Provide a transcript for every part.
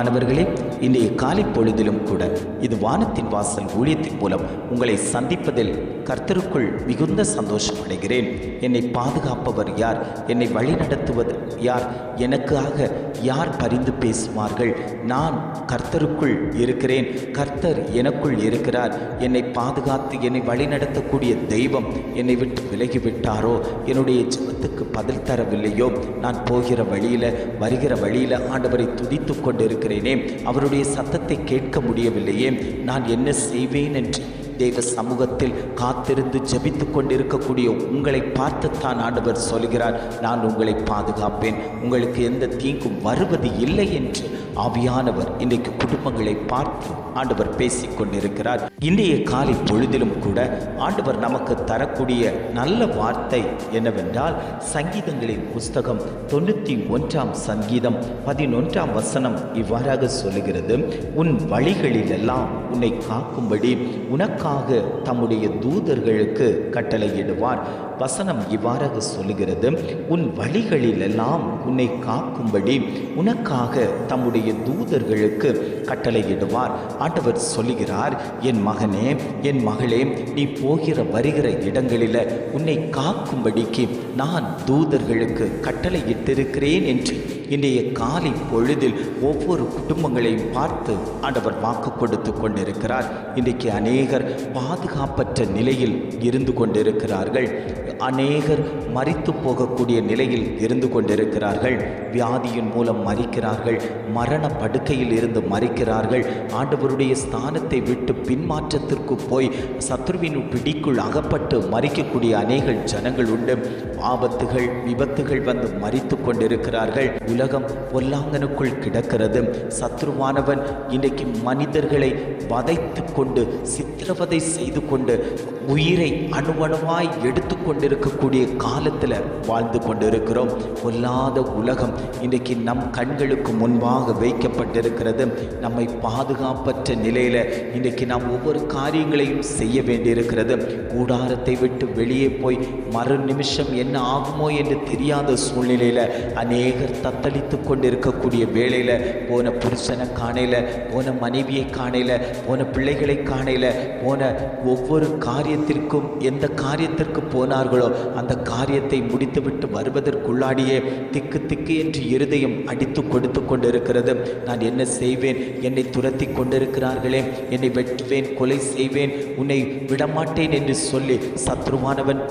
மாணவர்களே இன்றைய காலை பொழுதிலும் கூட இது வானத்தின் வாசல் ஊழியத்தின் மூலம் உங்களை சந்திப்பதில் கர்த்தருக்குள் மிகுந்த சந்தோஷம் அடைகிறேன் என்னை பாதுகாப்பவர் யார்? என்னை வழிநடத்துவது யார்? எனக்காக யார் பரிந்து பேசுவார்கள்? நான் கர்த்தருக்குள் இருக்கிறேன். கர்த்தர் எனக்குள் இருக்கிறார். என்னை பாதுகாத்து என்னை வழிநடத்தக்கூடிய தெய்வம் என்னை விட்டு விலகிவிட்டாரோ? என்னுடைய ஜபத்துக்கு பதில் தரவில்லையோ? நான் போகிற வழியில் வருகிற வழியில் ஆண்டவரை துதித்து கொண்டிருக்கிறேனே. அவருடைய சத்தத்தை கேட்க முடியவில்லையே. நான் என்ன செய்வேன் என்று தேவ சமூகத்தில் காத்திருந்து ஜபித்து கொண்டிருக்கக்கூடிய உங்களை பார்த்துத்தான் ஆண்டவர் சொல்கிறார். நான் உங்களை பாதுகாப்பேன். உங்களுக்கு எந்த தீங்கும் வருவது இல்லை என்று ஆவியானவர் இன்றைக்கு குடும்பங்களை பார்த்து ஆண்டவர் பேசிக் கொண்டிருக்கிறார். இன்றைய காலை பொழுதிலும் கூட ஆண்டவர் நமக்கு தரக்கூடிய நல்ல வார்த்தை என்னவென்றால் சங்கீதங்களின் புஸ்தகம் தொண்ணூற்றி ஒன்றாம் சங்கீதம் பதினொன்றாம் வசனம் இவ்வாறாக சொல்லுகிறது. உன் வழிகளிலெல்லாம் உன்னை காக்கும்படி உனக்காக தம்முடைய தூதர்களுக்கு கட்டளையிடுவார். வசனம் இவ்வாறாக சொல்லுகிறது. உன் வழிகளிலெல்லாம் உன்னை காக்கும்படி உனக்காக தம்முடைய தூதர்களுக்கு கட்டளையிடுவார். ஆண்டவர் சொல்லுகிறார் என் மகனே என் மகளே நீ போகிற வருகிற இடங்களில் உன்னை காக்கும்படிக்கு நான் தூதர்களுக்கு கட்டளையிட்டிருக்கிறேன் என்று இன்றைய காலை பொழுதில் ஒவ்வொரு குடும்பங்களையும் பார்த்து ஆண்டவர் வாக்கு கொடுத்து கொண்டிருக்கிறார். இன்றைக்கு அநேகர் பாதுகாப்பற்ற நிலையில் இருந்து கொண்டிருக்கிறார்கள். அநேகர் மறித்து போகக்கூடிய நிலையில் இருந்து கொண்டிருக்கிறார்கள். வியாதியின் மூலம் மறிக்கிறார்கள் மரண படுக்கையில் இருந்து மறிக்கிறார்கள் ஆண்டவருடைய ஸ்தானத்தை விட்டு ஏமாற்றத்திற்கு போய் சத்ருவின் பிடிக்குள் அகப்பட்டு மறிக்கக்கூடிய அநேக ஜனங்கள் உண்டு. ஆபத்துகள் விபத்துகள் வந்து மறித்து கொண்டிருக்கிறார்கள். உலகம் பொல்லாங்கனுக்குள் கிடக்கிறது. சத்ருவானவன் இன்றைக்கு மனிதர்களை வதைத்து கொண்டு சித்திரவதை செய்து கொண்டு உயிரை அணுவணுவாய் எடுத்து கொண்டிருக்கக்கூடிய காலத்தில் வாழ்ந்து கொண்டிருக்கிறோம். பொல்லாத உலகம் இன்றைக்கு நம் கண்களுக்கு முன்பாக வைக்கப்பட்டிருக்கிறது. நம்மை பாதுகாப்பற்ற நிலையில் இன்றைக்கு நாம் ஒவ்வொரு காரியங்களையும் செய்ய வேண்டியிருக்கிறது. கூடாரத்தை விட்டு வெளியே போய் மறு நிமிஷம் என்ன ஆகுமோ என்று தெரியாத சூழ்நிலையில் அநேகர் தத்தளித்து கொண்டிருக்கக்கூடிய வேளையில் போன புருஷனை காணையில் போன மனைவியை காணையில் போன பிள்ளைகளை காணையில் போன ஒவ்வொரு காரியத்திற்கும் எந்த காரியத்திற்கு போனார்களோ அந்த காரியத்தை முடித்துவிட்டு வருவதற்குள்ளாடியே திக்கு திக்கு என்று இருதயம் அடித்து கொடுத்து கொண்டிருக்கிறது. நான் என்ன செய்வேன்? என்னை துரத்தி கொண்டிருக்கிறார்களே என்னை வெட்டுவேன் கொலை செய்வேன் உன்னை விடமாட்டேன் என்று சொல்லி சத்ருவானவன்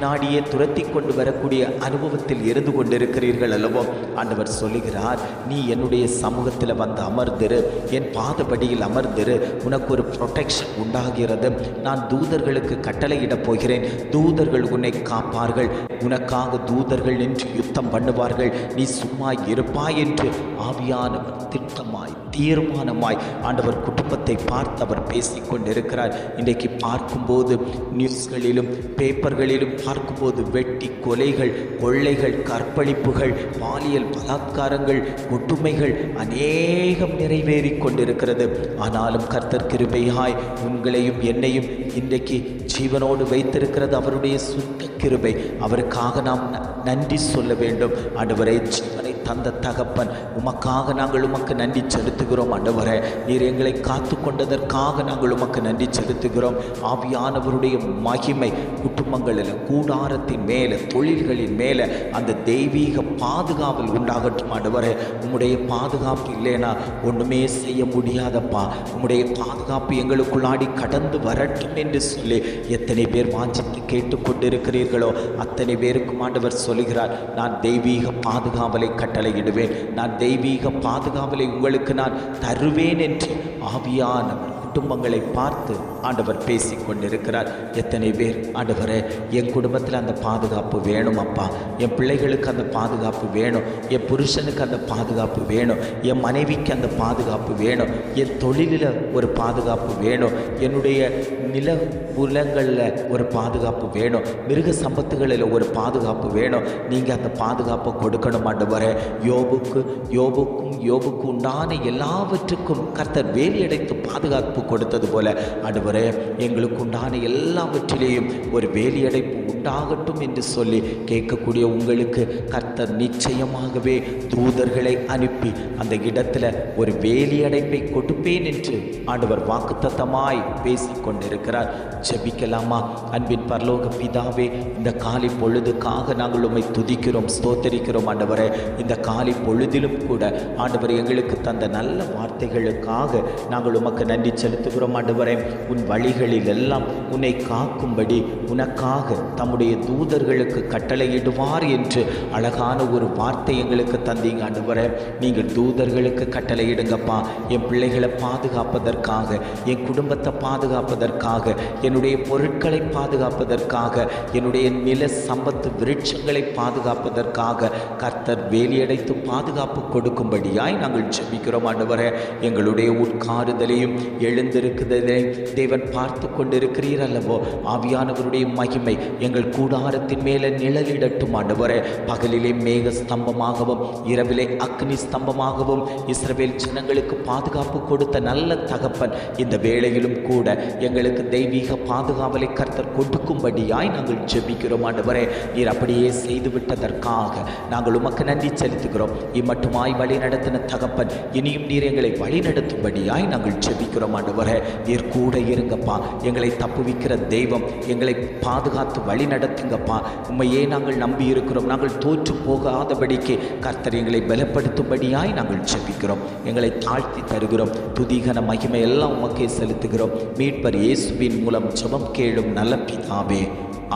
நாடியே துரத்தி கொண்டு வரக்கூடிய அனுபவத்தில் இருந்து கொண்டிருக்கிறீர்கள் அல்லவோ? ஆண்டவர் சொல்லுகிறார் நீ என்னுடைய சமூகத்தில் வந்து அமர்ந்திரு என் பாதபடியில் அமர்ந்திரு உனக்கு ஒரு ப்ரொடெக்ஷன் உண்டாகிறது. நான் தூதர்களுக்கு கட்டளையிடப் போகிறேன். தூதர்கள் உன்னை காப்பார்கள். உனக்காக தூதர்கள் நின்று யுத்தம் பண்ணுவார்கள். நீ சும்மா இருப்பாய் என்று ஆவியானவர் திட்டமாய் தீர்மானமாய் ஆண்டவர் குடும்பத்தை பார்த்து அவர் பேசிக்கொண்டிருக்கிறார். இன்றைக்கு பார்க்கும்போது நியூஸ்களிலும் பேப்பர்களிலும் பார்க்கும்போது வெட்டி கொலைகள் கொள்ளைகள் கற்பழிப்புகள் பாலியல் பலாத்காரங்கள் ஒட்டுமைகள் அநேகம் நிறைவேறி கொண்டிருக்கிறது. ஆனாலும் கர்த்தர் கிருபையாய் உங்களையும் என்னையும் இன்றைக்கு ஜீவனோடு வைத்திருக்கிறது. அவருடைய சுத்த கிருபை. அவருக்காக நாம் ந- நன்றி சொல்ல வேண்டும். ஆண்டவரை ஜீவனை தந்த தகப்பன் உமக்காக நாங்கள் உமக்கு நன்றி செலுத்துகிறோம் ஆண்டவரே. நீர் எங்களை காத்து கொண்டதற்காக நாங்கள் உமக்கு நன்றி செலுத்துகிறோம். ஆவியானவருடைய மகிமை குடும்பங்களில் கூடாரத்தின் மேலே தொழில்களின் மேலே அந்த தெய்வீக பாதுகாவல் உண்டாகட்டும் ஆண்டவரே. உம்முடைய பாதுகாப்பு இல்லைனா ஒன்றுமே செய்ய முடியாதப்பா. உம்முடைய பாதுகாப்பு எங்களுக்குள்ளாடி கடந்து வரட்டும் என்று சொல்லி எத்தனை பேர் வாஞ்சித்து கேட்டுக்கொண்டிருக்கிறீர்களோ அத்தனை பேருக்கும் ஆண்டவர் சொல்லுகிறார் நான் தெய்வீக பாதுகாவலை கட்டளையிடுவேன். நான் தெய்வீக பாதுகாவலை உங்களுக்கு நான் தருவேன் என்று ஆவியானவர் குடும்பங்களை பார்த்து ஆண்டவர் பேசி கொண்டிருக்கிறார் எத்தனை பேர் ஆண்டவரே என் குடும்பத்தில் அந்த பாதுகாப்பு வேணும் அப்பா. என் பிள்ளைகளுக்கு அந்த பாதுகாப்பு வேணும். என் புருஷனுக்கு அந்த பாதுகாப்பு வேணும். என் மனைவிக்கு அந்த பாதுகாப்பு வேணும். என் தொழிலில் ஒரு பாதுகாப்பு வேணும். என்னுடைய நில உலங்களில் ஒரு பாதுகாப்பு வேணும். மிருக சம்பத்துகளில் ஒரு பாதுகாப்பு வேணும். நீங்கள் அந்த பாதுகாப்பை கொடுக்கணும் ஆண்டவரே. யோபுக்கு யோபுக்கும் யோபுக்கு உண்டான எல்லாவற்றுக்கும் கர்த்தர் வேலியடைத்து பாதுகாப்பு கொடுத்தது போல. ஆண்டவரே எங்களுக்கு உண்டான எல்லாவற்றிலேயும் ஒரு வேலியடைப்பு உண்டாகட்டும் என்று சொல்லி கேட்கக்கூடிய உங்களுக்கு கர்த்தர் நிச்சயமாகவே தூதர்களை அனுப்பி அந்த இடத்துல ஒரு வேலியடைப்பை கொடுப்பேன் என்று ஆண்டவர் வாக்குத்தத்தமாய் பேசிக் கொண்டிருக்கிறார் ஜெபிக்கலாமா? அன்பின் பரலோக பிதாவே இந்த காலை பொழுதுக்காக நாங்கள் உம்மை துதிக்கிறோம் ஸ்தோத்தரிக்கிறோம் ஆண்டவரே. இந்த காலை பொழுதிலும் கூட ஆண்டவர் எங்களுக்கு தந்த நல்ல வார்த்தைகளுக்காக நாங்கள் உமக்கு நன்றி செலுத்துகிறோம் ஆண்டவரே உன் வழிகளில் எல்லாம் உன்னை காக்கும்படி உனக்காக தம்முடைய தூதர்களுக்கு கட்டளையிடுவார் என்று அழகான ஒரு வார்த்தை எங்களுக்கு தந்தீங்க ஆண்டவரே. நீங்கள் தூதர்களுக்கு கட்டளையிடுங்கப்பா. என் பிள்ளைகளை பாதுகாப்பதற்காக என் குடும்பத்தை பாதுகாப்பதற்காக என்னுடைய பொருட்களை பாதுகாப்பதற்காக என்னுடைய நில சம்பத்து விருட்சங்களை பாதுகாப்பதற்காக கர்த்தர் வேலியடைத்து பாதுகாப்பு கொடுக்கும்படியாய் நாங்கள் ஜெபிக்கிறோம் ஆண்டவரே. எங்களுடைய உட்காருதலையும் எழுந்திருக்குதலையும் தேவன் பார்த்து கொண்டிருக்கிறீர் அல்லவோ? ஆவியானவருடைய மகிமை எங்கள் கூடாரத்தின் மேலே நிழலிடட்டும் ஆண்டவரே. பகலிலே மேக ஸ்தம்பமாகவும் இரவிலே அக்னி ஸ்தம்பமாகவும் இஸ்ரவேல் ஜனங்களுக்கு பாதுகாப்பு கொடுத்த நல்ல தகப்பன் இந்த வேளையிலும் கூட எங்களுக்கு தெய்வீக பாதுகாவலை கர்த்தர் கொடுக்கும்படியாய் நாங்கள் ஜெபிக்கிறோம் ஆண்டவரே. நீர் அப்படியே செய்து விட்டதற்காக நாங்கள் உமக்கு நன்றி செலுத்துகிறோம். இம்மட்டுமாய் வழி நடத்தின தகப்பன் இனியும் நீர் எங்களை வழி நடத்தும்படியாய் நாங்கள் ஜெபிக்கிறோம் ஆண்டவரே நீர் கூட இருங்கப்பா. எங்களை தப்புவிக்கிற தெய்வம் எங்களை பாதுகாத்து வழி நடத்துங்கப்பா. உண்மையே நாங்கள் நம்பி இருக்கிறோம். நாங்கள் தோற்று போகாதபடிக்கு கர்த்தர் எங்களை பலப்படுத்தும்படியாய் நாங்கள் ஜெபிக்கிறோம். எங்களை தாழ்த்தி தருகிறோம். துதிகன மகிமை எல்லாம் உமக்கே செலுத்துகிறோம். மீட்பர் இயேசுவின் மூலம் ஜபம் கேளும் நல்ல பிதாவே.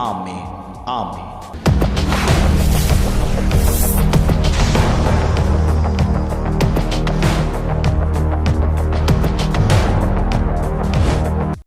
ஆமே ஆமே